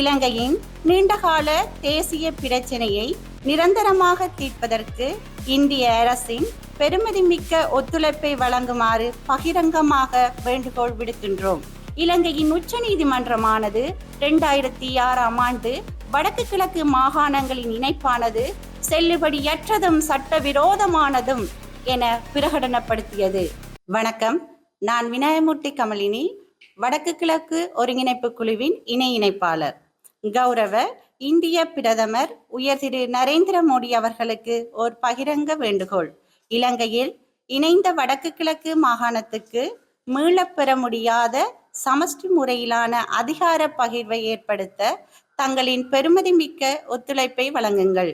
இலங்கையின் நீண்டகால தேசிய பிரச்சினையை நிரந்தரமாக தீர்ப்பதற்கு இந்திய அரசின் பெருமதிமிக்க ஒத்துழைப்பை வழங்குமாறு பகிரங்கமாக வேண்டுகோள் விடுக்கின்றோம். இலங்கையின் உச்ச நீதிமன்றமானது இரண்டாயிரத்தி ஆறாம் ஆண்டு வடக்கு கிழக்கு மாகாணங்களின் இணைப்பானது செல்லுபடியற்றதும் சட்டவிரோதமானதும் என பிரகடனப்படுத்தியது. வணக்கம். நான் விநாயகமூர்த்தி கமலினி வடக்கு கிழக்கு ஒருங்கிணைப்பு குழுவின் இணை இணைப்பாளர். கௌரவ இந்திய பிரதமர் உயர் திரு நரேந்திர மோடி அவர்களுக்கு ஓர் பகிரங்க வேண்டுகோள். இலங்கையில் இணைந்த வடக்கு கிழக்கு மாகாணத்துக்கு மீளப்பெற முடியாத சமஷ்டி முறையிலான அதிகார பகிர்வை ஏற்படுத்த தங்களின் பெருமதிமிக்க ஒத்துழைப்பை வழங்குங்கள்.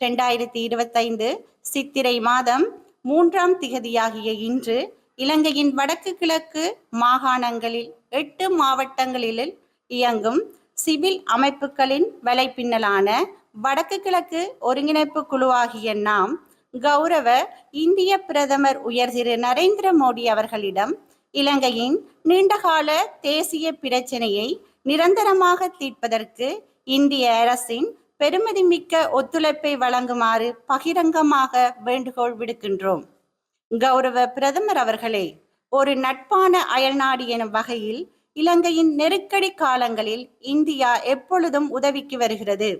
ரெண்டாயிரத்தி இருபத்தைந்து சித்திரை மாதம் மூன்றாம் திகதியாகிய இன்று இலங்கையின் வடக்கு கிழக்கு மாகாணங்களில் எட்டு மாவட்டங்களில் இயங்கும் சிவில் அமைப்புகளின் வலைப்பின்னலான வடக்கு கிழக்கு ஒருங்கிணைப்பு குழுவாகிய நாம் கௌரவ இந்திய பிரதமர் உயர் திரு நரேந்திர மோடி அவர்களிடம் இலங்கையின் நீண்டகால தேசிய பிரச்சினையை நிரந்தரமாக தீர்ப்பதற்கு இந்திய அரசின் பெருமதிமிக்க ஒத்துழைப்பை வழங்குமாறு பகிரங்கமாக வேண்டுகோள் விடுக்கின்றோம். கௌரவ பிரதமர் அவர்களே ஒரு நட்பான அயல்நாடு எனும் வகையில் இலங்கையின் நெருக்கடி காலங்களில் இந்தியா எப்பொழுதும் உதவிக்கு வருகிறது.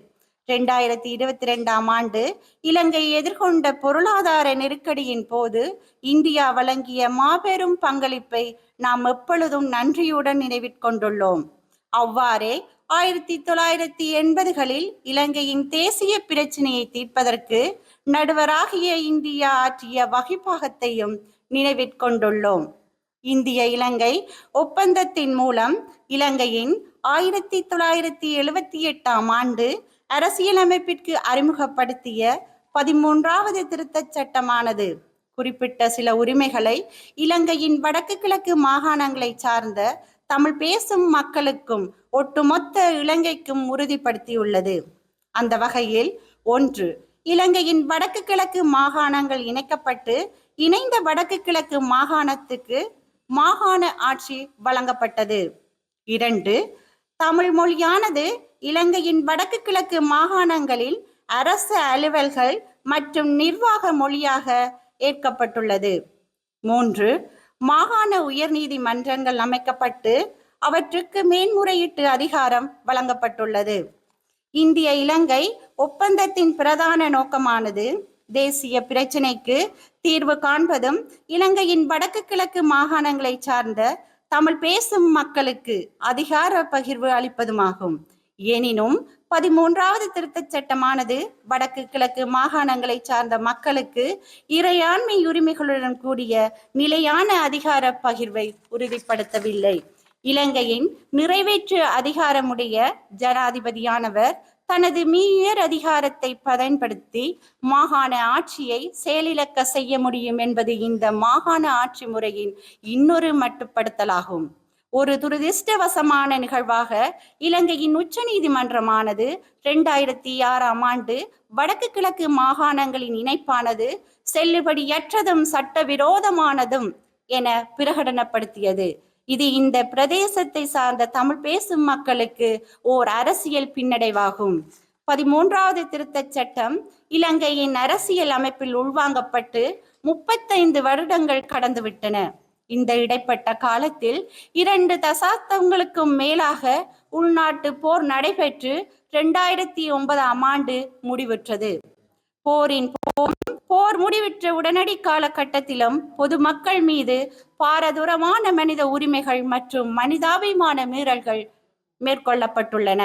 ரெண்டாயிரத்தி இருபத்தி ரெண்டாம் ஆண்டு இலங்கை எதிர்கொண்ட பொருளாதார நெருக்கடியின் போது இந்தியா வழங்கிய மாபெரும் பங்களிப்பை நாம் எப்பொழுதும் நன்றியுடன் நினைவிற்கொண்டுள்ளோம் அவ்வாறே ஆயிரத்தி தொள்ளாயிரத்தி எண்பதுகளில் இலங்கையின் தேசிய பிரச்சினையை தீர்ப்பதற்கு நடுவராகிய இந்தியா ஆற்றிய வகிப்பாகத்தையும் நினைவிற்கொண்டுள்ளோம் இந்திய இலங்கை ஒப்பந்தத்தின் மூலம் இலங்கையின் ஆயிரத்தி தொள்ளாயிரத்தி எழுவத்தி எட்டாம் ஆண்டு அரசியலமைப்பிற்கு அறிமுகப்படுத்திய பதிமூன்றாவது திருத்தச் சட்டமானது. குறிப்பிட்ட சில உரிமைகளை இலங்கையின் வடக்கு கிழக்கு மாகாணங்களை சார்ந்த தமிழ் பேசும் மக்களுக்கும் ஒட்டுமொத்த இலங்கைக்கும் உறுதிப்படுத்தியுள்ளது. அந்த வகையில் ஒன்று இலங்கையின் வடக்கு கிழக்கு மாகாணங்கள் இணைக்கப்பட்டு இணைந்த வடக்கு கிழக்கு மாகாணத்துக்கு மாகாண ஆட்சி வழங்கப்பட்டது. இரண்டு தமிழ் மொழியானது இலங்கையின் வடக்கு கிழக்கு மாகாணங்களில் அரசு அலுவல்கள் மற்றும் நிர்வாக மொழியாக ஏற்கப்பட்டுள்ளது. மூன்று மாகாண உயர்நீதிமன்றங்கள் அமைக்கப்பட்டு அவற்றுக்கு மேன்முறையீட்டு அதிகாரம் வழங்கப்பட்டுள்ளது. இந்திய இலங்கை ஒப்பந்தத்தின் பிரதான நோக்கமானது தேசிய பிரச்சினைக்கு தீர்வு காண்பதும் இலங்கையின் வடக்கு கிழக்கு மாகாணங்களை சார்ந்த தமிழ் பேசும் மக்களுக்கு அதிகார பகிர்வு அளிப்பதுமாகும். எனினும் பதிமூன்றாவது திருத்தச் சட்டமானது வடக்கு கிழக்கு மாகாணங்களை சார்ந்த மக்களுக்கு இறையாண்மை உரிமைகளுடன் கூடிய நிலையான அதிகார பகிர்வை உறுதிப்படுத்தவில்லை. இலங்கையின் நிறைவேற்று அதிகாரமுடைய ஜனாதிபதியானவர் தனது மீயர் அதிகாரத்தை பயன்படுத்தி மாகாண ஆட்சியை செயலிழக்க செய்ய முடியும் என்பது இந்த மாகாண ஆட்சி முறையின் இன்னொரு மட்டுப்படுத்தலாகும். ஒரு துரதிருஷ்டவசமான நிகழ்வாக இலங்கையின் உச்ச நீதிமன்றமானது இரண்டாயிரத்தி ஆறாம் ஆண்டு வடக்கு கிழக்கு மாகாணங்களின் இணைப்பானது செல்லுபடியற்றதும் சட்டவிரோதமானதும் என பிரகடனப்படுத்தியது. இது இந்த பிரதேசத்தை சார்ந்த தமிழ் பேசும் மக்களுக்கு ஓர் அரசியல் பின்னடைவாகும். பதிமூன்றாவது திருத்தச் சட்டம் இலங்கையின் அரசியல் அமைப்பில் உள்வாங்கப்பட்டு முப்பத்தைந்து வருடங்கள் கடந்துவிட்டன. இந்த இடைப்பட்ட காலத்தில் இரண்டு தசாப்தங்களுக்கும் மேலாக உள்நாட்டு போர் நடைபெற்று இரண்டாயிரத்தி ஒன்பதாம் ஆண்டு முடிவுற்றது. போரின் போர் முடிவிற்ற உடனடி காலகட்டத்திலும் பொதுமக்கள் மீது பாரதூரமான மனித உரிமைகள் மற்றும் மனிதாபிமான மீறல்கள் மேற்கொள்ளப்பட்டுள்ளன.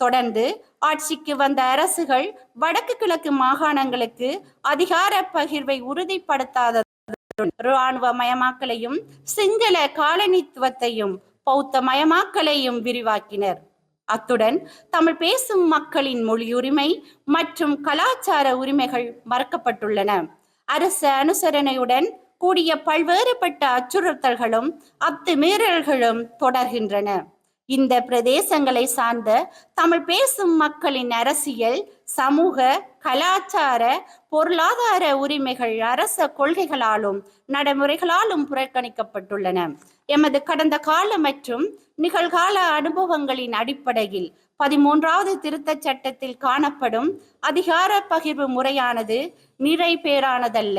தொடர்ந்து ஆட்சிக்கு வந்த அரசுகள் வடக்கு கிழக்கு மாகாணங்களுக்கு அதிகார பகிர்வை உறுதிப்படுத்தாத இராணுவ மயமாக்கலையும் சிங்கள காலனித்துவத்தையும் பௌத்த மயமாக்கலையும் விரிவாக்கினர். அத்துடன் தமிழ் பேசும் மக்களின் மொழியுரிமை மற்றும் கலாச்சார உரிமைகள் மறக்கப்பட்டுள்ளன. அரசு அனுசரணையுடன் கூடிய பல்வேறுபட்ட அச்சுறுத்தல்களும் அத்துமீறல்களும் தொடர்கின்றன. இந்த பிரதேசங்களை சார்ந்த தமிழ் பேசும் மக்களின் அரசியல் சமூக கலாச்சார பொருளாதார உரிமைகள் அரச கொள்கைகளாலும் நடைமுறைகளாலும் புறக்கணிக்கப்பட்டுள்ளன. எமது கடந்த கால மற்றும் நிகழ்கால அனுபவங்களின் அடிப்படையில் பதிமூன்றாவது திருத்தச் சட்டத்தில் காணப்படும் அதிகார பகிர்வு முறையானது நிறைபேறானதல்ல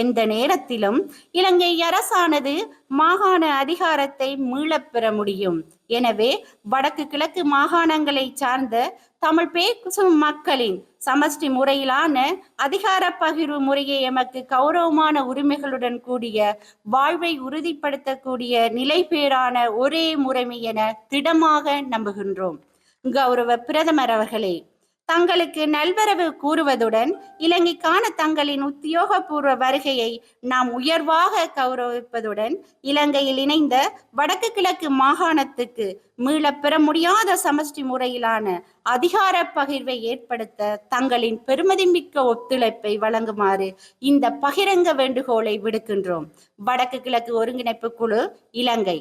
எந்த நேரத்திலும் இலங்கை அரசானது மாகாண அதிகாரத்தை மீளப் பெற முடியும். எனவே வடக்கு கிழக்கு மாகாணங்களை சார்ந்த தமிழ் பேசும் மக்களின் சமஷ்டி முறையிலான அதிகார பகிர்வு முறையை எமக்கு கௌரவமான உரிமைகளுடன் கூடிய வாழ்வை உறுதிப்படுத்தக்கூடிய நிலைபேறான ஒரே முறைமை என திடமாக நம்புகின்றோம். கௌரவ பிரதமர் அவர்களே தங்களுக்கு நல்வரவு கூறுவதுடன் இலங்கைக்கான தங்களின் உத்தியோகபூர்வ வருகையை நாம் உயர்வாக கௌரவிப்பதுடன் இலங்கையில் இணைந்த வடக்கு கிழக்கு மாகாணத்துக்கு மீள பெற முடியாத சமஷ்டி முறையிலான அதிகார பகிர்வை ஏற்படுத்த தங்களின் பெருமதிமிக்க ஒத்துழைப்பை வழங்குமாறு இந்த பகிரங்க வேண்டுகோளை விடுக்கின்றோம். வடக்கு கிழக்கு ஒருங்கிணைப்பு குழு இலங்கை.